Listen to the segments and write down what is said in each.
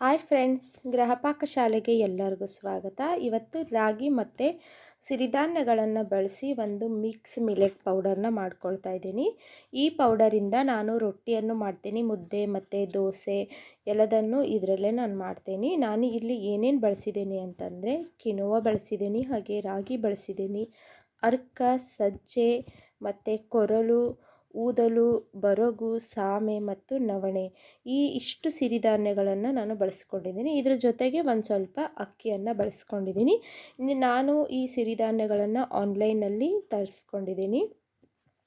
Hi friends ಗ್ರಹಪಾಕ ಶಾಲೆಗೆ ಎಲ್ಲರಿಗೂ ಸ್ವಾಗತ. ಇವತ್ತು ರಾಗಿ ಮತ್ತು ಸಿರಿಧಾನ್ಯಗಳನ್ನು ಬಳಸಿ ಒಂದು ಮಿಕ್ಸ್ ಮಿಲೆಟ್ ಪೌಡರ್ನ ಮಾಡ್ಕೊಳ್ತಾ ಇದ್ದೀನಿ. ಈ ಪೌಡರಿಂದ ನಾನು ರೊಟ್ಟಿಯನ್ನು ಮಾಡ್ತೀನಿ, ಮುದ್ದೆ ಮತ್ತು ದೋಸೆ ಎಲ್ಲದನ್ನು ಇದರಲ್ಲೇ ನಾನು ಮಾಡ್ತೀನಿ. ನಾನು ಇಲ್ಲಿ ಏನೇನು ಬಳಸಿದ್ದೀನಿ ಅಂತಂದರೆ ಕಿನೋವ ಬಳಸಿದ್ದೀನಿ, ಹಾಗೆ ರಾಗಿ ಬಳಸಿದ್ದೀನಿ, ಅರ್ಕ, ಸಜ್ಜೆ ಮತ್ತು ಕೊರಲು ಊದಲು, ಬರಗು, ಸಾಮೆ ಮತ್ತು ನವಣೆ ಈ ಇಷ್ಟು ಸಿರಿಧಾನ್ಯಗಳನ್ನು ನಾನು ಬಳಸ್ಕೊಂಡಿದ್ದೀನಿ. ಇದ್ರ ಜೊತೆಗೆ ಒಂದು ಸ್ವಲ್ಪ ಅಕ್ಕಿಯನ್ನು ಬಳಸ್ಕೊಂಡಿದ್ದೀನಿ. ನಾನು ಈ ಸಿರಿಧಾನ್ಯಗಳನ್ನು ಆನ್ಲೈನಲ್ಲಿ ತರಿಸ್ಕೊಂಡಿದ್ದೀನಿ.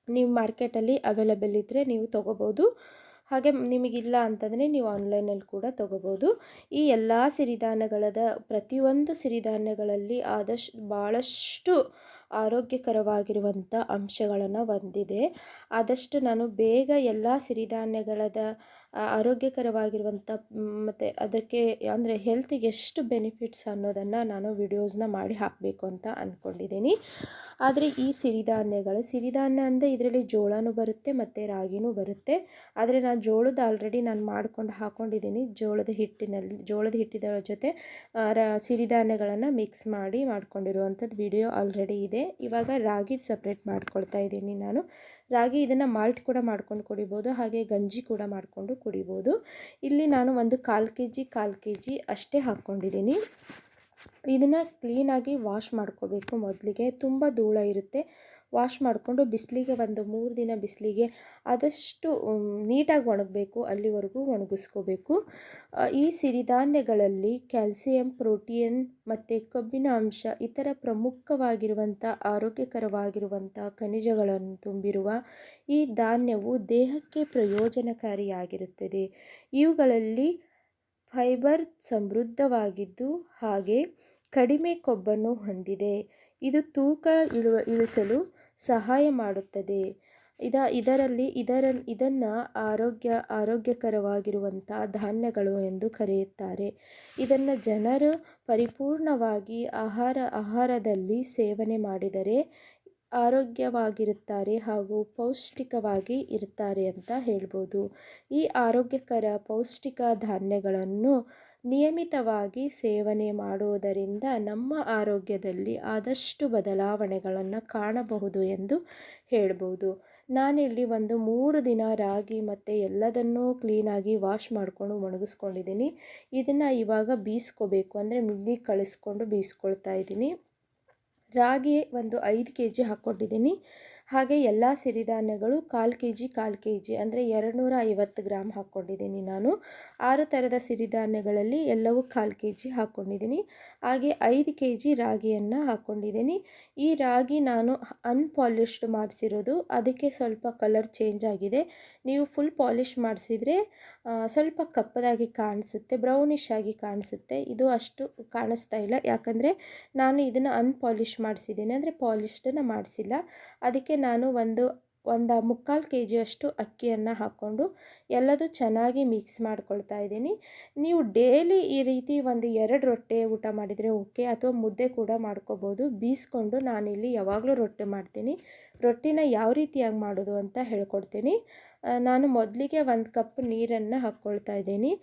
ನೀವು ಮಾರ್ಕೆಟಲ್ಲಿ ಅವೈಲೇಬಲ್ ಇದ್ದರೆ ನೀವು ತೊಗೋಬೋದು. ಹಾಗೆ ನಿಮಗಿಲ್ಲ ಅಂತಂದರೆ ನೀವು ಆನ್ಲೈನಲ್ಲಿ ಕೂಡ ತೊಗೋಬೋದು. ಈ ಎಲ್ಲ ಸಿರಿಧಾನ್ಯಗಳದ ಪ್ರತಿಯೊಂದು ಸಿರಿಧಾನ್ಯಗಳಲ್ಲಿ ಆದಷ್ಟು ಭಾಳಷ್ಟು ಆರೋಗ್ಯಕರವಾಗಿರುವಂಥ ಅಂಶಗಳನ್ನು ಹೊಂದಿದೆ. ಆದಷ್ಟು ನಾನು ಬೇಗ ಎಲ್ಲ ಸಿರಿಧಾನ್ಯಗಳದ ಆರೋಗ್ಯಕರವಾಗಿರುವಂಥ ಮತ್ತು ಅದಕ್ಕೆ ಅಂದರೆ ಹೆಲ್ತಿಗೆ ಎಷ್ಟು ಬೆನಿಫಿಟ್ಸ್ ಅನ್ನೋದನ್ನು ನಾನು ವಿಡಿಯೋಸ್ನ ಮಾಡಿ ಹಾಕಬೇಕು ಅಂತ ಅಂದ್ಕೊಂಡಿದ್ದೀನಿ ಆದರೆ ಈ ಸಿರಿಧಾನ್ಯಗಳು, ಸಿರಿಧಾನ್ಯ ಅಂದರೆ ಇದರಲ್ಲಿ ಜೋಳನೂ ಬರುತ್ತೆ ಮತ್ತು ರಾಗಿನೂ ಬರುತ್ತೆ. ಆದರೆ ನಾನು ಜೋಳದ ಆಲ್ರೆಡಿ ನಾನು ಮಾಡ್ಕೊಂಡು ಹಾಕ್ಕೊಂಡಿದ್ದೀನಿ ಜೋಳದ ಹಿಟ್ಟಿನಲ್ಲಿ, ಜೋಳದ ಹಿಟ್ಟಿದ ಜೊತೆ ರ, ಸಿರಿಧಾನ್ಯಗಳನ್ನು ಮಿಕ್ಸ್ ಮಾಡಿ ಮಾಡ್ಕೊಂಡಿರುವಂಥದ್ದು ವಿಡಿಯೋ ಆಲ್ರೆಡಿ ಇದೆ. ಇವಾಗ ರಾಗಿ ಸಪ್ರೇಟ್ ಮಾಡ್ಕೊಳ್ತಾ ಇದ್ದೀನಿ ನಾನು. ರಾಗಿ ಇದನ್ನು ಮಾಲ್ಟ್ ಕೂಡ ಮಾಡ್ಕೊಂಡು ಕುಡಿಬೋದು, ಹಾಗೆ ಗಂಜಿ ಕೂಡ ಮಾಡಿಕೊಂಡು ಕುಡಿಬೋದು. ಇಲ್ಲಿ ನಾನು ಒಂದು ಕಾಲು ಕೆ ಜಿ ಕಾಲು ಕೆ ಜಿ ಅಷ್ಟೇ ಹಾಕ್ಕೊಂಡಿದ್ದೀನಿ. ಇದನ್ನು ಕ್ಲೀನಾಗಿ ವಾಶ್ ಮಾಡ್ಕೋಬೇಕು ಮೊದಲಿಗೆ. ತುಂಬ ಧೂಳ ಇರುತ್ತೆ. ವಾಶ್ ಮಾಡಿಕೊಂಡು ಬಿಸಿಲಿಗೆ ಒಂದು ಮೂರು ದಿನ ಬಿಸಿಲಿಗೆ ಆದಷ್ಟು ನೀಟಾಗಿ ಒಣಗಬೇಕು, ಅಲ್ಲಿವರೆಗೂ ಒಣಗಿಸ್ಕೋಬೇಕು. ಈ ಸಿರಿಧಾನ್ಯಗಳಲ್ಲಿ ಕ್ಯಾಲ್ಸಿಯಂ, ಪ್ರೋಟೀನ್ ಮತ್ತು ಕೊಬ್ಬಿನ ಅಂಶ ಇತರ ಪ್ರಮುಖವಾಗಿರುವಂಥ ಆರೋಗ್ಯಕರವಾಗಿರುವಂಥ ಖನಿಜಗಳನ್ನು ತುಂಬಿರುವ ಈ ಧಾನ್ಯವು ದೇಹಕ್ಕೆ ಪ್ರಯೋಜನಕಾರಿಯಾಗಿರುತ್ತದೆ. ಇವುಗಳಲ್ಲಿ ಫೈಬರ್ ಸಮೃದ್ಧವಾಗಿದ್ದು ಹಾಗೆ ಕಡಿಮೆ ಕೊಬ್ಬನ್ನು ಹೊಂದಿದೆ. ಇದು ತೂಕ ಇಳುವ, ಇಳಿಸಲು ಸಹಾಯ ಮಾಡುತ್ತದೆ. ಇದ, ಇದರಲ್ಲಿ ಇದರ, ಇದನ್ನು ಆರೋಗ್ಯ ಆರೋಗ್ಯಕರವಾಗಿರುವಂಥ ಧಾನ್ಯಗಳು ಎಂದು ಕರೆಯುತ್ತಾರೆ. ಇದನ್ನು ಜನರು ಪರಿಪೂರ್ಣವಾಗಿ ಆಹಾರ, ಆಹಾರದಲ್ಲಿ ಸೇವನೆ ಮಾಡಿದರೆ ಆರೋಗ್ಯವಾಗಿರುತ್ತಾರೆ ಹಾಗೂ ಪೌಷ್ಟಿಕವಾಗಿ ಇರ್ತಾರೆ ಅಂತ ಹೇಳ್ಬೋದು. ಈ ಆರೋಗ್ಯಕರ ಪೌಷ್ಟಿಕ ಧಾನ್ಯಗಳನ್ನು ನಿಯಮಿತವಾಗಿ ಸೇವನೆ ಮಾಡುವುದರಿಂದ ನಮ್ಮ ಆರೋಗ್ಯದಲ್ಲಿ ಆದಷ್ಟು ಬದಲಾವಣೆಗಳನ್ನು ಕಾಣಬಹುದು ಎಂದು ಹೇಳ್ಬೋದು. ನಾನಿಲ್ಲಿ ಒಂದು ಮೂರು ದಿನ ರಾಗಿ ಮತ್ತು ಎಲ್ಲದನ್ನೂ ಕ್ಲೀನಾಗಿ ವಾಶ್ ಮಾಡಿಕೊಂಡು ಒಣಗಿಸ್ಕೊಂಡಿದ್ದೀನಿ. ಇದನ್ನು ಇವಾಗ ಬೀಸ್ಕೋಬೇಕು ಅಂದರೆ ಮಿಲ್ಲಿ ಕಳಿಸ್ಕೊಂಡು ಬೀಸ್ಕೊಳ್ತಾ ಇದ್ದೀನಿ. ರಾಗಿ ಒಂದು ಐದು ಕೆ ಜಿ ಹಾಕ್ಕೊಂಡಿದ್ದೀನಿ. ಹಾಗೆ ಎಲ್ಲ ಸಿರಿಧಾನ್ಯಗಳು ಕಾಲು ಕೆ ಜಿ ಕಾಲು ಕೆ ಜಿ ಅಂದರೆ ಎರಡುನೂರ ಐವತ್ತು ಗ್ರಾಮ್ ಹಾಕ್ಕೊಂಡಿದ್ದೀನಿ ನಾನು. ಆರು ಥರದ ಸಿರಿಧಾನ್ಯಗಳಲ್ಲಿ ಎಲ್ಲವೂ ಕಾಲು ಕೆ ಜಿ ಹಾಕ್ಕೊಂಡಿದ್ದೀನಿ. ಹಾಗೆ ಐದು ಕೆ ಜಿ ರಾಗಿಯನ್ನು ಹಾಕ್ಕೊಂಡಿದ್ದೀನಿ. ಈ ರಾಗಿ ನಾನು ಅನ್ಪಾಲಿಶ್ಡ್ ಮಾಡಿಸಿರೋದು. ಅದಕ್ಕೆ ಸ್ವಲ್ಪ ಕಲರ್ ಚೇಂಜ್ ಆಗಿದೆ. ನೀವು ಫುಲ್ ಪಾಲಿಶ್ ಮಾಡಿಸಿದರೆ ಸ್ವಲ್ಪ ಕಪ್ಪದಾಗಿ ಕಾಣಿಸುತ್ತೆ ಬ್ರೌನಿಷ್ ಆಗಿ ಕಾಣಿಸುತ್ತೆ. ಇದು ಅಷ್ಟು ಕಾಣಿಸ್ತಾ ಇಲ್ಲ. ಯಾಕಂದರೆ ನಾನು ಇದನ್ನು ಅನ್ಪಾಲಿಶ್ ಮಾಡಿಸಿದ್ದೀನಿ. ಅಂದರೆ ಪಾಲಿಶ್ಡನ್ನು ಮಾಡಿಸಿಲ್ಲ. ಅದಕ್ಕೆ ನಾನು ಒಂದು ಒಂದು ಮುಕ್ಕಾಲು ಕೆ ಜಿಯಷ್ಟು ಅಕ್ಕಿಯನ್ನು ಹಾಕ್ಕೊಂಡು ಎಲ್ಲದೂ ಚೆನ್ನಾಗಿ ಮಿಕ್ಸ್ ಮಾಡ್ಕೊಳ್ತಾ ಇದ್ದೀನಿ. ನೀವು ಡೈಲಿ ಈ ರೀತಿ ಒಂದು ಎರಡು ರೊಟ್ಟೆ ಊಟ ಮಾಡಿದರೆ ಓಕೆ ಅಥವಾ ಮುದ್ದೆ ಕೂಡ ಮಾಡ್ಕೋಬೋದು. ಬೀಸ್ಕೊಂಡು ನಾನಿಲ್ಲಿ ಯಾವಾಗಲೂ ರೊಟ್ಟೆ ಮಾಡ್ತೀನಿ. ರೊಟ್ಟಿನ ಯಾವ ರೀತಿಯಾಗಿ ಮಾಡೋದು ಅಂತ ಹೇಳ್ಕೊಡ್ತೀನಿ. ನಾನು ಮೊದಲಿಗೆ ಒಂದು ಕಪ್ ನೀರನ್ನು ಹಾಕ್ಕೊಳ್ತಾ ಇದ್ದೀನಿ.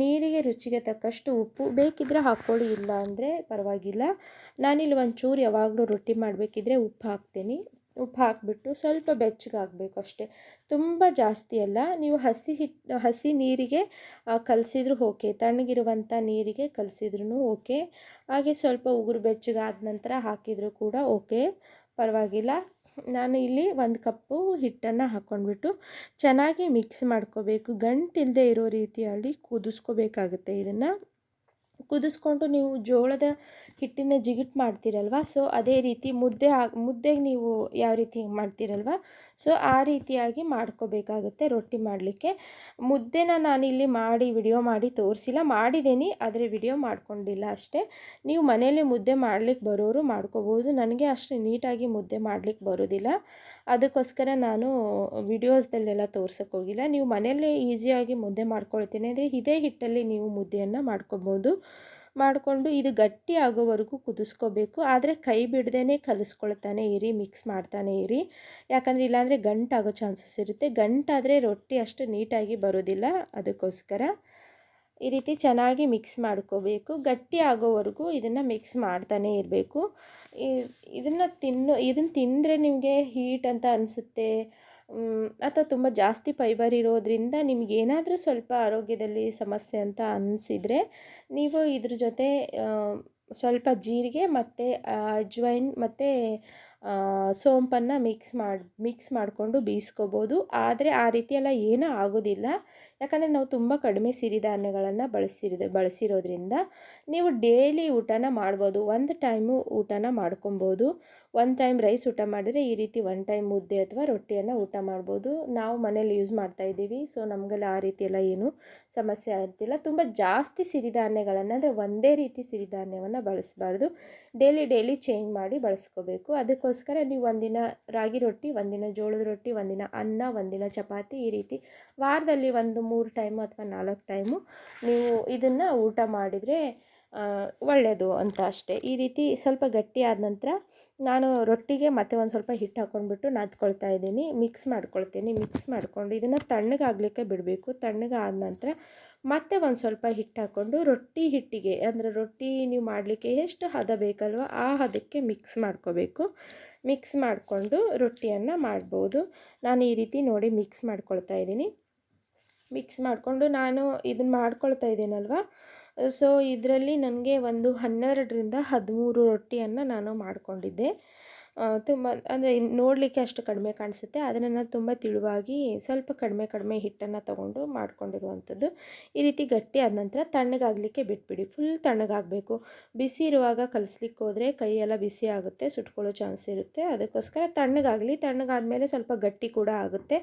ನೀರಿಗೆ ರುಚಿಗೆ ತಕ್ಕಷ್ಟು ಉಪ್ಪು ಬೇಕಿದ್ದರೆ ಹಾಕ್ಕೊಳ್ಳಿ ಇಲ್ಲ ಅಂದರೆ ಪರವಾಗಿಲ್ಲ. ನಾನಿಲ್ಲಿ ಒಂಚೂರು ಯಾವಾಗಲೂ ರೊಟ್ಟಿ ಮಾಡಬೇಕಿದ್ರೆ ಉಪ್ಪು ಹಾಕ್ತೀನಿ. ಉಪ್ಪು ಹಾಕಿಬಿಟ್ಟು ಸ್ವಲ್ಪ ಬೆಚ್ಚಗಾಗಬೇಕು ಅಷ್ಟೇ. ತುಂಬ ಜಾಸ್ತಿ ಅಲ್ಲ, ನೀವು ಹಸಿ ಹಿಟ್ಟು ಹಸಿ ನೀರಿಗೆ ಕಲಸಿದ್ರೂ ಓಕೆ, ತಣ್ಣಗಿರುವಂಥ ನೀರಿಗೆ ಕಲಸಿದ್ರೂ ಓಕೆ, ಹಾಗೆ ಸ್ವಲ್ಪ ಉಗುರು ಬೆಚ್ಚಗಾದ ನಂತರ ಹಾಕಿದರೂ ಕೂಡ ಓಕೆ, ಪರವಾಗಿಲ್ಲ. ನಾನು ಇಲ್ಲಿ ಒಂದು ಕಪ್ಪು ಹಿಟ್ಟನ್ನು ಹಾಕ್ಕೊಂಡ್ಬಿಟ್ಟು ಚೆನ್ನಾಗಿ ಮಿಕ್ಸ್ ಮಾಡ್ಕೋಬೇಕು. ಗಂಟಿಲ್ಲದೆ ಇರೋ ರೀತಿಯಲ್ಲಿ ಕುದಿಸ್ಕೋಬೇಕಾಗುತ್ತೆ ಇದನ್ನು. ಕುದಿಸ್ಕೊಂಡು ನೀವು ಜೋಳದ ಹಿಟ್ಟಿನ ಜಿಗಿಟ್ ಮಾಡ್ತೀರಲ್ವ? ಸೊ ಅದೇ ರೀತಿ ಮುದ್ದೆ ಮುದ್ದೆಗೆ ನೀವು ಯಾವ ರೀತಿ ಮಾಡ್ತೀರಲ್ವ? ಸೊ ಆ ರೀತಿಯಾಗಿ ಮಾಡ್ಕೋಬೇಕಾಗುತ್ತೆ ರೊಟ್ಟಿ ಮಾಡಲಿಕ್ಕೆ. ಮುದ್ದೆನ ನಾನಿಲ್ಲಿ ಮಾಡಿ, ವಿಡಿಯೋ ಮಾಡಿ ತೋರಿಸಿಲ್ಲ. ಮಾಡಿದ್ದೀನಿ, ಆದರೆ ವಿಡಿಯೋ ಮಾಡ್ಕೊಂಡಿಲ್ಲ ಅಷ್ಟೇ. ನೀವು ಮನೇಲಿ ಮುದ್ದೆ ಮಾಡ್ಲಿಕ್ಕೆ ಬರೋರು ಮಾಡ್ಕೋಬೋದು. ನನಗೆ ಅಷ್ಟು ನೀಟಾಗಿ ಮುದ್ದೆ ಮಾಡ್ಲಿಕ್ಕೆ ಬರೋದಿಲ್ಲ. ಅದಕ್ಕೋಸ್ಕರ ನಾನು ವಿಡಿಯೋಸ್ದಲ್ಲೆಲ್ಲ ತೋರ್ಸೋಕ್ಕೆ ಹೋಗಿಲ್ಲ. ನೀವು ಮನೆಯಲ್ಲೇ ಈಸಿಯಾಗಿ ಮುದ್ದೆ ಮಾಡ್ಕೊಳ್ತೀನಿ. ಅಂದರೆ ಇದೇ ಹಿಟ್ಟಲ್ಲಿ ನೀವು ಮುದ್ದೆಯನ್ನು ಮಾಡ್ಕೊಬೋದು. ಮಾಡಿಕೊಂಡು ಇದು ಗಟ್ಟಿ ಆಗೋವರೆಗೂ ಕುದಿಸ್ಕೋಬೇಕು. ಆದರೆ ಕೈ ಬಿಡದೇ ಕಲಿಸ್ಕೊಳ್ತಾನೆ ಇರಿ ಮಿಕ್ಸ್ ಮಾಡ್ತಾನೆ ಇರಿ. ಯಾಕಂದರೆ ಇಲ್ಲಾಂದರೆ ಗಂಟಾಗೋ ಚಾನ್ಸಸ್ ಇರುತ್ತೆ. ಗಂಟಾದರೆ ರೊಟ್ಟಿ ಅಷ್ಟು ನೀಟಾಗಿ ಬರೋದಿಲ್ಲ ಅದಕ್ಕೋಸ್ಕರ. ಈ ರೀತಿ ಚೆನ್ನಾಗಿ ಮಿಕ್ಸ್ ಮಾಡ್ಕೋಬೇಕು. ಗಟ್ಟಿ ಆಗೋವರೆಗೂ ಇದನ್ನು ಮಿಕ್ಸ್ ಮಾಡ್ತಾನೆ ಇರಬೇಕು. ಇದನ್ನು ತಿನ್ನು, ಇದನ್ನು ತಿಂದರೆ ನಿಮಗೆ ಹೀಟ್ ಅಂತ ಅನಿಸುತ್ತೆ. ಅಥವಾ ತುಂಬ ಜಾಸ್ತಿ ಫೈಬರ್ ಇರೋದರಿಂದ ನಿಮಗೇನಾದರೂ ಸ್ವಲ್ಪ ಆರೋಗ್ಯದಲ್ಲಿ ಸಮಸ್ಯೆ ಅಂತ ಅನಿಸಿದರೆ ನೀವು ಇದ್ರ ಜೊತೆ ಸ್ವಲ್ಪ ಜೀರಿಗೆ ಮತ್ತು ಅಜ್ವೈನ್ ಮತ್ತು ಸೋಂಪನ್ನು ಮಿಕ್ಸ್ ಮಾಡಿ, ಮಿಕ್ಸ್ ಮಾಡಿಕೊಂಡು ಬೀಸ್ಕೋಬೋದು ಆದರೆ ಆ ರೀತಿಯೆಲ್ಲ ಏನೂ ಆಗೋದಿಲ್ಲ. ಯಾಕಂದರೆ ನಾವು ತುಂಬ ಕಡಿಮೆ ಸಿರಿಧಾನ್ಯಗಳನ್ನು ಬಳಸಿರೋದು ಬಳಸಿರೋದ್ರಿಂದ ನೀವು ಡೇಲಿ ಊಟನ ಮಾಡ್ಬೋದು. ಒಂದು ಟೈಮು ಊಟನ ಮಾಡ್ಕೊಬೋದು. ಒಂದು ಟೈಮ್ ರೈಸ್ ಊಟ ಮಾಡಿದರೆ ಈ ರೀತಿ ಒನ್ ಟೈಮ್ ಮುದ್ದೆ ಅಥವಾ ರೊಟ್ಟಿಯನ್ನು ಊಟ ಮಾಡ್ಬೋದು. ನಾವು ಮನೇಲಿ ಯೂಸ್ ಮಾಡ್ತಾ ಇದ್ದೀವಿ. ಸೊ, ನಮಗೆಲ್ಲ ಆ ರೀತಿಯೆಲ್ಲ ಏನು ಸಮಸ್ಯೆ ಆಗ್ತಿಲ್ಲ. ತುಂಬ ಜಾಸ್ತಿ ಸಿರಿಧಾನ್ಯಗಳನ್ನು ಅಂದರೆ ಒಂದೇ ರೀತಿ ಸಿರಿಧಾನ್ಯವನ್ನು ಬಳಸಬಾರ್ದು. ಡೈಲಿ ಡೈಲಿ ಚೇಂಜ್ ಮಾಡಿ ಬಳಸ್ಕೋಬೇಕು. ಅದಕ್ಕೋಸ್ಕರ ನೀವು ಒಂದಿನ ರಾಗಿ ರೊಟ್ಟಿ, ಒಂದಿನ ಜೋಳದ ರೊಟ್ಟಿ, ಒಂದಿನ ಅನ್ನ, ಒಂದಿನ ಚಪಾತಿ ಈ ರೀತಿ ವಾರದಲ್ಲಿ ಒಂದು ಮೂರು ಟೈಮು ಅಥವಾ ನಾಲ್ಕು ಟೈಮು ನೀವು ಇದನ್ನು ಊಟ ಮಾಡಿದರೆ ಒಳ್ಳೆಯದು ಅಂತ ಅಷ್ಟೇ. ಈ ರೀತಿ ಸ್ವಲ್ಪ ಗಟ್ಟಿ ಆದ ನಂತರ ನಾನು ರೊಟ್ಟಿಗೆ ಮತ್ತೆ ಒಂದು ಸ್ವಲ್ಪ ಹಿಟ್ಟು ಹಾಕ್ಕೊಂಡ್ಬಿಟ್ಟು ನಾದ್ಕೊಳ್ತಾ ಇದ್ದೀನಿ. ಮಿಕ್ಸ್ ಮಾಡ್ಕೊಳ್ತೀನಿ. ಮಿಕ್ಸ್ ಮಾಡಿಕೊಂಡು ಇದನ್ನು ತಣ್ಣಗಾಗಲಿಕ್ಕೆ ಬಿಡಬೇಕು. ತಣ್ಣಗಾದ ನಂತರ ಮತ್ತೆ ಒಂದು ಸ್ವಲ್ಪ ಹಿಟ್ಟು ಹಾಕ್ಕೊಂಡು ರೊಟ್ಟಿ ಹಿಟ್ಟಿಗೆ, ಅಂದರೆ ರೊಟ್ಟಿ ನೀವು ಮಾಡಲಿಕ್ಕೆ ಎಷ್ಟು ಹದ ಬೇಕಲ್ವ ಆ ಹದಕ್ಕೆ ಮಿಕ್ಸ್ ಮಾಡ್ಕೋಬೇಕು. ಮಿಕ್ಸ್ ಮಾಡಿಕೊಂಡು ರೊಟ್ಟಿಯನ್ನು ಮಾಡ್ಬೋದು. ನಾನು ಈ ರೀತಿ ನೋಡಿ ಮಿಕ್ಸ್ ಮಾಡ್ಕೊಳ್ತಾ ಇದ್ದೀನಿ. ಮಿಕ್ಸ್ ಮಾಡಿಕೊಂಡು ನಾನು ಇದನ್ನು ಮಾಡ್ಕೊಳ್ತಾ ಇದ್ದೀನಲ್ವ? ಸೊ ಇದರಲ್ಲಿ ನನಗೆ ಒಂದು ಹನ್ನೆರಡರಿಂದ ಹದಿಮೂರು ರೊಟ್ಟಿಯನ್ನು ನಾನು ಮಾಡಿಕೊಂಡಿದ್ದೆ. ತುಂಬ, ಅಂದರೆ ನೋಡಲಿಕ್ಕೆ ಅಷ್ಟು ಕಡಿಮೆ ಕಾಣಿಸುತ್ತೆ. ಅದನ್ನು ನಾನು ತುಂಬ ತಿಳುವಾಗಿ ಸ್ವಲ್ಪ ಕಡಿಮೆ ಕಡಿಮೆ ಹಿಟ್ಟನ್ನು ತೊಗೊಂಡು ಮಾಡ್ಕೊಂಡಿರುವಂಥದ್ದು. ಈ ರೀತಿ ಗಟ್ಟಿ ಆದ ನಂತರ ತಣ್ಣಗಾಗಲಿಕ್ಕೆ ಬಿಟ್ಬಿಡಿ. ಫುಲ್ ತಣ್ಣಗಾಗಬೇಕು. ಬಿಸಿ ಇರುವಾಗ ಕಲಿಸ್ಲಿಕ್ಕೆ ಹೋದರೆ ಕೈಯೆಲ್ಲ ಬಿಸಿ ಆಗುತ್ತೆ, ಸುಟ್ಕೊಳ್ಳೋ ಚಾನ್ಸ್ ಇರುತ್ತೆ. ಅದಕ್ಕೋಸ್ಕರ ತಣ್ಣಗಾಗಲಿ, ತಣ್ಣಗಾದ್ಮೇಲೆ ಸ್ವಲ್ಪ ಗಟ್ಟಿ ಕೂಡ ಆಗುತ್ತೆ.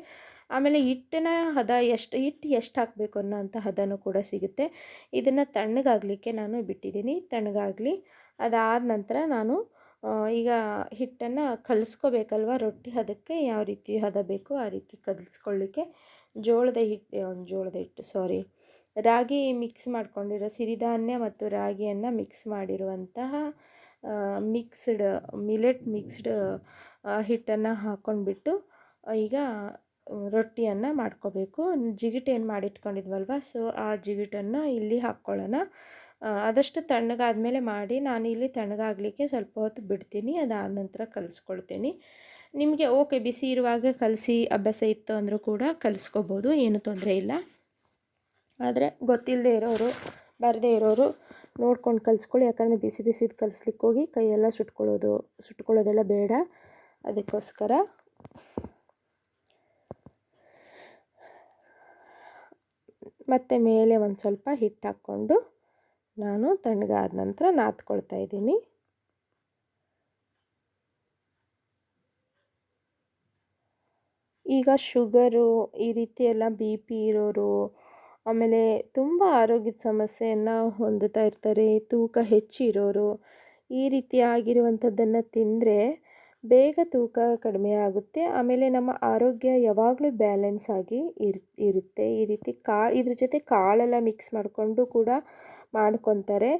ಆಮೇಲೆ ಹಿಟ್ಟಿನ ಹದ ಎಷ್ಟು ಹಿಟ್ಟು ಎಷ್ಟು ಹಾಕಬೇಕು ಅನ್ನೋಂಥ ಹದನೂ ಕೂಡ ಸಿಗುತ್ತೆ. ಇದನ್ನು ತಣ್ಣಗಾಗಲಿಕ್ಕೆ ನಾನು ಬಿಟ್ಟಿದ್ದೀನಿ. ತಣ್ಣಗಾಗಲಿ. ಅದಾದ ನಂತರ ನಾನು ಈಗ ಹಿಟ್ಟನ್ನು ಕಲಿಸ್ಕೋಬೇಕಲ್ವ? ರೊಟ್ಟಿ ಹದಕ್ಕೆ ಯಾವ ರೀತಿ ಹದ ಬೇಕು ಆ ರೀತಿ ಕಲಿಸ್ಕೊಳ್ಳಿಕ್ಕೆ. ಜೋಳದ ಹಿಟ್ಟು ಜೋಳದ ಹಿಟ್ಟು ಸಾರಿ ರಾಗಿ ಮಿಕ್ಸ್ ಮಾಡ್ಕೊಂಡಿರೋ ಸಿರಿಧಾನ್ಯ ಮತ್ತು ರಾಗಿಯನ್ನು ಮಿಕ್ಸ್ ಮಾಡಿರುವಂತಹ ಮಿಕ್ಸ್ಡ್ ಮಿಲೆಟ್ ಮಿಕ್ಸ್ಡ್ ಹಿಟ್ಟನ್ನು ಹಾಕ್ಕೊಂಡ್ಬಿಟ್ಟು ಈಗ ರೊಟ್ಟಿಯನ್ನು ಮಾಡ್ಕೋಬೇಕು. ಜಿಗಿಟು ಏನು ಮಾಡಿಟ್ಕೊಂಡಿದ್ವಲ್ವ? ಸೊ ಆ ಜಿಗಿಟನ್ನು ಇಲ್ಲಿ ಹಾಕ್ಕೊಳ್ಳೋಣ. ಆದಷ್ಟು ತಣ್ಣಗಾದ್ಮೇಲೆ ಮಾಡಿ ನಾನು ಇಲ್ಲಿ ತಣ್ಣಗಾಗಲಿಕ್ಕೆ ಸ್ವಲ್ಪ ಹೊತ್ತು ಬಿಡ್ತೀನಿ, ಅದಾದ ನಂತರ ಕಲಿಸ್ಕೊಳ್ತೀನಿ. ನಿಮಗೆ ಓಕೆ, ಬಿಸಿ ಇರುವಾಗ ಕಲಸಿ, ಅಭ್ಯಾಸ ಇತ್ತು ಅಂದರೂ ಕೂಡ ಕಲಿಸ್ಕೋಬೋದು, ಏನು ತೊಂದರೆ ಇಲ್ಲ. ಆದರೆ ಗೊತ್ತಿಲ್ಲದೆ ಇರೋರು, ಬರದೇ ಇರೋರು ನೋಡ್ಕೊಂಡು ಕಲಿಸ್ಕೊಳ್ಳಿ, ಯಾಕಂದರೆ ಬಿಸಿ ಬಿಸಿದು ಕಲಿಸ್ಲಿಕ್ಕೆ ಹೋಗಿ ಕೈಯೆಲ್ಲ ಸುಟ್ಕೊಳ್ಳೋದು, ಸುಟ್ಕೊಳ್ಳೋದೆಲ್ಲ ಬೇಡ. ಅದಕ್ಕೋಸ್ಕರ ಮತ್ತು ಮೇಲೆ ಒಂದು ಸ್ವಲ್ಪ ಹಿಟ್ಟು ಹಾಕ್ಕೊಂಡು ನಾನು ತಣ್ಣಗಾದ ನಂತರ ನಾದ್ಕೊಳ್ತಾ ಇದ್ದೀನಿ. ಈಗ ಶುಗರು, ಈ ರೀತಿ ಎಲ್ಲ ಬಿ ಪಿ ಇರೋರು, ಆಮೇಲೆ ತುಂಬ ಆರೋಗ್ಯದ ಸಮಸ್ಯೆಯನ್ನು ಹೊಂದುತ್ತಾ ಇರ್ತಾರೆ, ತೂಕ ಹೆಚ್ಚಿರೋರು ಈ ರೀತಿ ಆಗಿರುವಂಥದ್ದನ್ನು ತಿಂದರೆ ಬೇಗ ತೂಕ ಕಡಿಮೆ ಆಗುತ್ತೆ. ಆಮೇಲೆ ನಮ್ಮ ಆರೋಗ್ಯ ಯಾವಾಗಲೂ ಬ್ಯಾಲೆನ್ಸ್ ಆಗಿ ಇರ್, ಇರುತ್ತೆ. ಈ ರೀತಿ ಕಾಳು, ಇದ್ರ ಜೊತೆ ಕಾಳೆಲ್ಲ ಮಿಕ್ಸ್ ಮಾಡಿಕೊಂಡು ಕೂಡ ಮಾಡ್ಕೊತಾರೆ.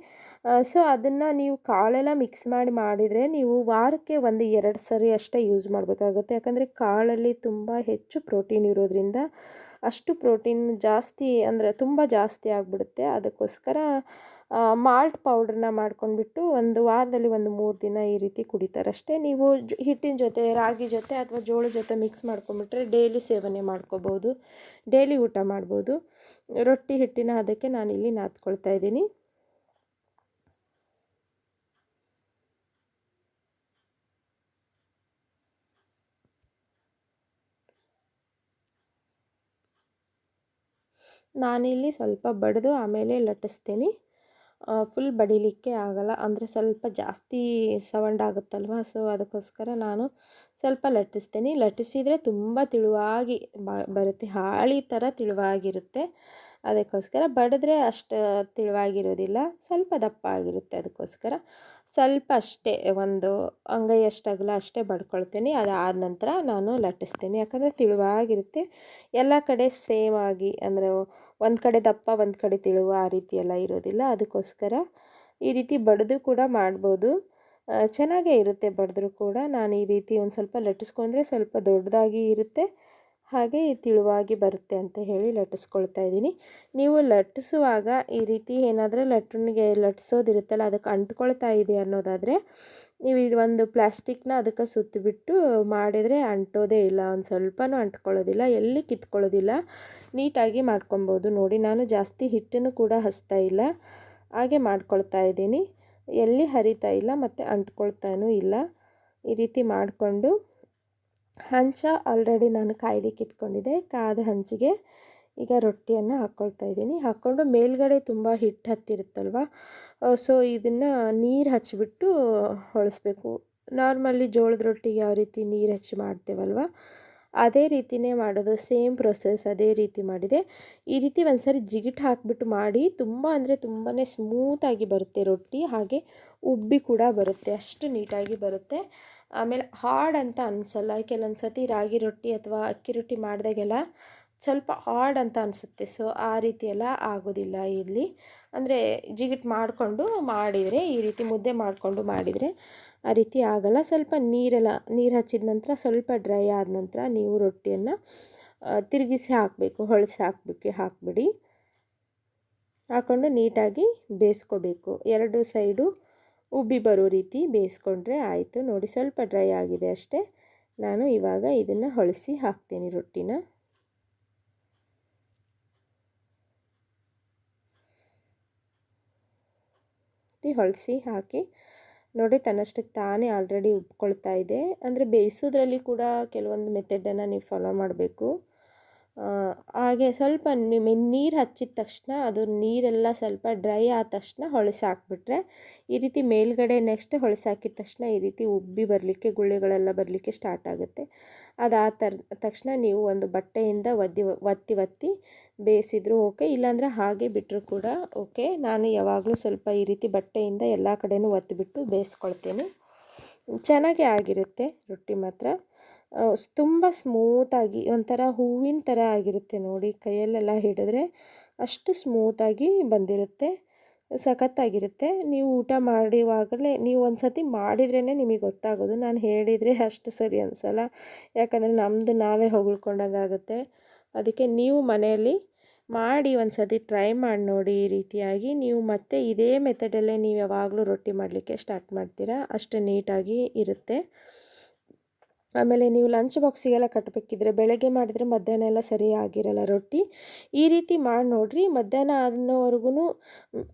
ಸೊ ಅದನ್ನು ನೀವು ಕಾಳೆಲ್ಲ ಮಿಕ್ಸ್ ಮಾಡಿ ಮಾಡಿದರೆ ನೀವು ವಾರಕ್ಕೆ ಒಂದು ಎರಡು ಸರಿ ಅಷ್ಟೇ ಯೂಸ್ ಮಾಡಬೇಕಾಗುತ್ತೆ. ಯಾಕಂದರೆ ಕಾಳಲ್ಲಿ ತುಂಬ ಹೆಚ್ಚು ಪ್ರೋಟೀನ್ ಇರೋದ್ರಿಂದ ಅಷ್ಟು ಪ್ರೋಟೀನ್ ಜಾಸ್ತಿ ಅಂದರೆ ತುಂಬ ಜಾಸ್ತಿ ಆಗಿಬಿಡುತ್ತೆ. ಅದಕ್ಕೋಸ್ಕರ ಮಾಲ್ಟ್ ಪೌಡ್ರನ್ನ ಮಾಡ್ಕೊಂಡ್ಬಿಟ್ಟು ಒಂದು ವಾರದಲ್ಲಿ ಒಂದು ಮೂರು ದಿನ ಈ ರೀತಿ ಕುಡಿತಾರೆ. ಅಷ್ಟೇ ನೀವು ಹಿಟ್ಟಿನ ಜೊತೆ, ರಾಗಿ ಜೊತೆ ಅಥವಾ ಜೋಳದ ಜೊತೆ ಮಿಕ್ಸ್ ಮಾಡ್ಕೊಂಡ್ಬಿಟ್ರೆ ಡೈಲಿ ಸೇವನೆ ಮಾಡ್ಕೋಬೋದು. ಡೈಲಿ ಊಟ ಮಾಡ್ಬೋದು. ರೊಟ್ಟಿ, ಹಿಟ್ಟಿನ ಅದಕ್ಕೆ ನಾನಿಲ್ಲಿ ನಾದ್ಕೊಳ್ತಾ ಇದ್ದೀನಿ. ನಾನಿಲ್ಲಿ ಸ್ವಲ್ಪ ಬಡಿದು ಆಮೇಲೆ ಲಟ್ಟಿಸ್ತೀನಿ. ಫುಲ್ ಬಡಿಲಿಕ್ಕೆ ಆಗಲ್ಲ. ಅಂದರೆ ಸ್ವಲ್ಪ ಜಾಸ್ತಿ ಸೌಂಡ್ ಆಗುತ್ತಲ್ವ ಸೊ ಅದಕ್ಕೋಸ್ಕರ ನಾನು ಸ್ವಲ್ಪ ಲಟ್ಟಿಸ್ತೀನಿ. ಲಟ್ಟಿಸಿದರೆ ತುಂಬ ತಿಳುವಾಗಿ ಬರುತ್ತೆ. ಹಾಳಿ ಥರ ತಿಳುವಾಗಿರುತ್ತೆ. ಅದಕ್ಕೋಸ್ಕರ ಬಡಿದ್ರೆ ಅಷ್ಟು ತಿಳುವಾಗಿರೋದಿಲ್ಲ. ಸ್ವಲ್ಪ ದಪ್ಪ ಆಗಿರುತ್ತೆ ಅದಕ್ಕೋಸ್ಕರ. ಸ್ವಲ್ಪ ಅಷ್ಟೇ ಒಂದು ಅಂಗೈಯಷ್ಟು ಅಗಲ ಅಷ್ಟೇ ಬಡ್ಕೊಳ್ತೀನಿ. ಅದಾದ ನಂತರ ನಾನು ಲಟ್ಟಿಸ್ತೀನಿ. ಯಾಕಂದರೆ ತಿಳುವಾಗಿರುತ್ತೆ. ಎಲ್ಲ ಕಡೆ ಸೇಮ್ ಆಗಿ ಅಂದರೆ ಒಂದು ಕಡೆ ದಪ್ಪ, ಒಂದು ಕಡೆ ತಿಳುವ ಆ ರೀತಿ ಎಲ್ಲ ಇರೋದಿಲ್ಲ. ಅದಕ್ಕೋಸ್ಕರ ಈ ರೀತಿ ಬಡಿದು ಕೂಡ ಮಾಡ್ಬೋದು. ಚೆನ್ನಾಗೇ ಇರುತ್ತೆ ಬಡಿದ್ರೂ ಕೂಡ. ನಾನು ಈ ರೀತಿ ಒಂದು ಸ್ವಲ್ಪ ಲಟ್ಟಿಸ್ಕೊಂಡ್ರೆ ಸ್ವಲ್ಪ ದೊಡ್ಡದಾಗಿ ಇರುತ್ತೆ. ಹಾಗೆ ತಿಳುವಾಗಿ ಬರುತ್ತೆ ಅಂತ ಹೇಳಿ ಲಟ್ಟಿಸ್ಕೊಳ್ತಾ ಇದ್ದೀನಿ. ನೀವು ಲಟ್ಟಿಸುವಾಗ ಈ ರೀತಿ ಏನಾದರೂ ಲಟ್ಟಣಿಗೆ ಲಟ್ಟಿಸೋದಿರುತ್ತಲ್ಲ ಅದಕ್ಕೆ ಅಂಟ್ಕೊಳ್ತಾ ಇದೆ ಅನ್ನೋದಾದರೆ, ನೀವು ಇದು ಒಂದು ಪ್ಲಾಸ್ಟಿಕ್ನ ಅದಕ್ಕೆ ಸುತ್ತಿಬಿಟ್ಟು ಮಾಡಿದರೆ ಅಂಟೋದೇ ಇಲ್ಲ. ಒಂದು ಸ್ವಲ್ಪನೂ ಅಂಟ್ಕೊಳ್ಳೋದಿಲ್ಲ, ಎಲ್ಲಿ ಕಿತ್ಕೊಳ್ಳೋದಿಲ್ಲ. ನೀಟಾಗಿ ಮಾಡ್ಕೊಬೋದು ನೋಡಿ, ನಾನು ಜಾಸ್ತಿ ಹಿಟ್ಟನ್ನು ಕೂಡ ಹಚ್ತಾ ಇಲ್ಲ. ಹಾಗೆ ಮಾಡ್ಕೊಳ್ತಾ ಇದ್ದೀನಿ. ಎಲ್ಲಿ ಹರಿತಾ ಇಲ್ಲ ಮತ್ತು ಅಂಟ್ಕೊಳ್ತಾನೂ ಇಲ್ಲ. ಈ ರೀತಿ ಮಾಡಿಕೊಂಡು ಹಂಚ ಆಲ್ರೆಡಿ ನಾನು ಕಾಯ್ಲಿಕ್ಕೆ ಇಟ್ಕೊಂಡಿದ್ದೆ. ಕಾದ ಹಂಚಿಗೆ ಈಗ ರೊಟ್ಟಿಯನ್ನು ಹಾಕ್ಕೊಳ್ತಾ ಇದ್ದೀನಿ. ಹಾಕ್ಕೊಂಡು ಮೇಲ್ಗಡೆ ತುಂಬ ಹಿಟ್ಟು ಹತ್ತಿರುತ್ತಲ್ವ? ಸೊ ಇದನ್ನು ನೀರು ಹಚ್ಚಿಬಿಟ್ಟು ಹೊಳಿಸ್ಬೇಕು. ನಾರ್ಮಲಿ ಜೋಳದ ರೊಟ್ಟಿಗೆ ಯಾವ ರೀತಿ ನೀರು ಹಚ್ಚಿ ಮಾಡ್ತೇವಲ್ವ? ಅದೇ ರೀತಿಯೇ ಮಾಡೋದು ಸೇಮ್ ಪ್ರೊಸೆಸ್ ಅದೇ ರೀತಿ ಮಾಡಿದೆ ಈ ರೀತಿ ಒಂದ್ಸರಿ ಜಿಗಿಟ್ ಹಾಕಿಬಿಟ್ಟು ಮಾಡಿ, ತುಂಬ ಅಂದರೆ ತುಂಬಾ ಸ್ಮೂತಾಗಿ ಬರುತ್ತೆ ರೊಟ್ಟಿ, ಹಾಗೆ ಉಬ್ಬಿ ಕೂಡ ಬರುತ್ತೆ, ಅಷ್ಟು ನೀಟಾಗಿ ಬರುತ್ತೆ. ಆಮೇಲೆ ಹಾರ್ಡ್ ಅಂತ ಅನಿಸಲ್ಲ ಕೆಲವೊಂದು ಸತಿ ರಾಗಿ ರೊಟ್ಟಿ ಅಥವಾ ಅಕ್ಕಿ ರೊಟ್ಟಿ ಮಾಡಿದಾಗೆಲ್ಲ ಸ್ವಲ್ಪ ಹಾರ್ಡ್ ಅಂತ ಅನಿಸುತ್ತೆ ಸೊ ಆ ರೀತಿ ಎಲ್ಲ ಆಗೋದಿಲ್ಲ ಇಲ್ಲಿ. ಅಂದರೆ ಜಿಗಿಟ್ ಮಾಡಿಕೊಂಡು ಮಾಡಿದರೆ, ಈ ರೀತಿ ಮುದ್ದೆ ಮಾಡಿಕೊಂಡು ಮಾಡಿದರೆ ಆ ರೀತಿ ಆಗಲ್ಲ. ಸ್ವಲ್ಪ ನೀರೆಲ್ಲ, ನೀರು ಹಚ್ಚಿದ ನಂತರ ಸ್ವಲ್ಪ ಡ್ರೈ ಆದ ನಂತರ ನೀವು ರೊಟ್ಟಿಯನ್ನು ತಿರುಗಿಸಿ ಹಾಕಬೇಕು. ಹೊಳಸಿ ಹಾಕ್ಬಿಟ್ಟು, ಹಾಕಿಬಿಡಿ. ಹಾಕ್ಕೊಂಡು ನೀಟಾಗಿ ಬೇಯಿಸ್ಕೋಬೇಕು. ಎರಡು ಸೈಡು ಉಬ್ಬಿ ಬರೋ ರೀತಿ ಬೇಯಿಸ್ಕೊಂಡ್ರೆ ಆಯಿತು. ನೋಡಿ ಸ್ವಲ್ಪ ಡ್ರೈ ಆಗಿದೆ ಅಷ್ಟೇ. ನಾನು ಇವಾಗ ಇದನ್ನು ಹೊಳಸಿ ಹಾಕ್ತೀನಿ ರೊಟ್ಟಿನ. ಹೊಳಸಿ ಹಾಕಿ ನೋಡಿ ತನ್ನಷ್ಟಕ್ಕೆ ತಾನೇ ಆಲ್ರೆಡಿ ಉಬ್ಕೊಳ್ತಾ ಇದೆ. ಅಂದರೆ ಬೇಯಿಸೋದ್ರಲ್ಲಿ ಕೂಡ ಕೆಲವೊಂದು ಮೆಥಡನ್ನು ನೀವು ಫಾಲೋ ಮಾಡಬೇಕು. ಹಾಗೆ ಸ್ವಲ್ಪ ನೀರು ಹಚ್ಚಿದ ತಕ್ಷಣ ಅದು ನೀರೆಲ್ಲ ಸ್ವಲ್ಪ ಡ್ರೈ ಆದ ತಕ್ಷಣ ಹೊಳೆಸಾಕ್ಬಿಟ್ರೆ ಈ ರೀತಿ ಮೇಲ್ಗಡೆ ನೆಕ್ಸ್ಟ್ ಹೊಳೆಸಾಕಿದ ತಕ್ಷಣ ಈ ರೀತಿ ಉಬ್ಬಿ ಬರಲಿಕ್ಕೆ, ಗುಳ್ಳೆಗಳೆಲ್ಲ ಬರಲಿಕ್ಕೆ ಸ್ಟಾರ್ಟ್ ಆಗುತ್ತೆ. ಅದಾದ ತರ, ತಕ್ಷಣ ನೀವು ಒಂದು ಬಟ್ಟೆಯಿಂದ ಒದ್ದಿ, ಒತ್ತಿ ಒತ್ತಿ ಬೇಯಿಸಿದ್ರು ಓಕೆ ಇಲ್ಲಾಂದರೆ ಹಾಗೆ ಬಿಟ್ಟರು ಕೂಡ ಓಕೆ ನಾನು ಯಾವಾಗಲೂ ಸ್ವಲ್ಪ ಈ ರೀತಿ ಬಟ್ಟೆಯಿಂದ ಎಲ್ಲ ಕಡೆಯೂ ಒತ್ತಿಬಿಟ್ಟು ಬೇಯಿಸ್ಕೊಳ್ತೀನಿ. ಚೆನ್ನಾಗೇ ಆಗಿರುತ್ತೆ, ರೊಟ್ಟಿ ಮಾತ್ರ. ತುಂಬ ಸ್ಮೂತಾಗಿ ಒಂಥರ ಹೂವಿನ ಥರ ಆಗಿರುತ್ತೆ ನೋಡಿ ಕೈಯಲ್ಲೆಲ್ಲ ಹಿಡಿದ್ರೆ ಅಷ್ಟು ಸ್ಮೂತಾಗಿ ಬಂದಿರುತ್ತೆ, ಸಖತ್ತಾಗಿರುತ್ತೆ. ನೀವು ಊಟ ಮಾಡುವಾಗಲೇ, ನೀವು ಒಂದು ಸತಿ ಮಾಡಿದ್ರೇ ನಿಮಗೆ ಗೊತ್ತಾಗೋದು. ನಾನು ಹೇಳಿದರೆ ಅಷ್ಟು ಸರಿ ಅನಿಸಲ್ಲ. ಯಾಕಂದರೆ ನಮ್ಮದು ನಾವೇ ಹೊಗಳ್ಕೊಂಡಂಗಾಗುತ್ತೆ ಅದಕ್ಕೆ ನೀವು ಮನೆಯಲ್ಲಿ ಮಾಡಿ ಒಂದು ಸತಿ ಟ್ರೈ ಮಾಡಿ ನೋಡಿ ಈ ರೀತಿಯಾಗಿ. ನೀವು ಮತ್ತೆ ಇದೇ ಮೆಥಡಲ್ಲೇ ನೀವು ಯಾವಾಗಲೂ ರೊಟ್ಟಿ ಮಾಡಲಿಕ್ಕೆ ಸ್ಟಾರ್ಟ್ ಮಾಡ್ತೀರಾ. ಅಷ್ಟು ನೀಟಾಗಿ ಇರುತ್ತೆ. ಆಮೇಲೆ ನೀವು ಲಂಚ್ ಬಾಕ್ಸಿಗೆಲ್ಲ ಕಟ್ಟಬೇಕಿದ್ರೆ ಬೆಳಗ್ಗೆ ಮಾಡಿದರೆ ಮಧ್ಯಾಹ್ನ ಎಲ್ಲ ಸರಿಯಾಗಿರಲ್ಲ ರೊಟ್ಟಿ. ಈ ರೀತಿ ಮಾಡಿ ನೋಡಿರಿ, ಮಧ್ಯಾಹ್ನ ಅನ್ನೋವರೆಗೂ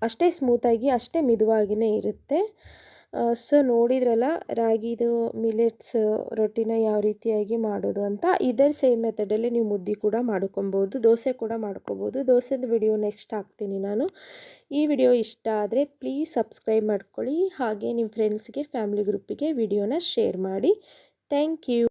ಅಷ್ಟೇ ಸ್ಮೂತಾಗಿ ಅಷ್ಟೇ ಮಿದುವಾಗಿಯೇ ಇರುತ್ತೆ. ಸೊ ನೋಡಿದ್ರಲ್ಲ ರಾಗಿದು ಮಿಲೆಟ್ಸ್ ರೊಟ್ಟಿನ ಯಾವ ರೀತಿಯಾಗಿ ಮಾಡೋದು ಅಂತ, ಇದೇ ಸೇಮ್ ಮೆಥಡಲ್ಲಿ ನೀವು ಮುದ್ದೆ ಕೂಡ ಮಾಡ್ಕೊಬೋದು, ದೋಸೆ ಕೂಡ ಮಾಡ್ಕೊಬೋದು. ದೋಸೆದು ವಿಡಿಯೋ ನೆಕ್ಸ್ಟ್ ಹಾಕ್ತೀನಿ ನಾನು. ಈ ವಿಡಿಯೋ ಇಷ್ಟ ಆದರೆ ಪ್ಲೀಸ್ ಸಬ್ಸ್ಕ್ರೈಬ್ ಮಾಡ್ಕೊಳ್ಳಿ, ಹಾಗೆ ನಿಮ್ಮ ಫ್ರೆಂಡ್ಸ್ಗೆ ಫ್ಯಾಮಿಲಿ ಗ್ರೂಪಿಗೆ ವಿಡಿಯೋನ ಶೇರ್ ಮಾಡಿ. Thank you.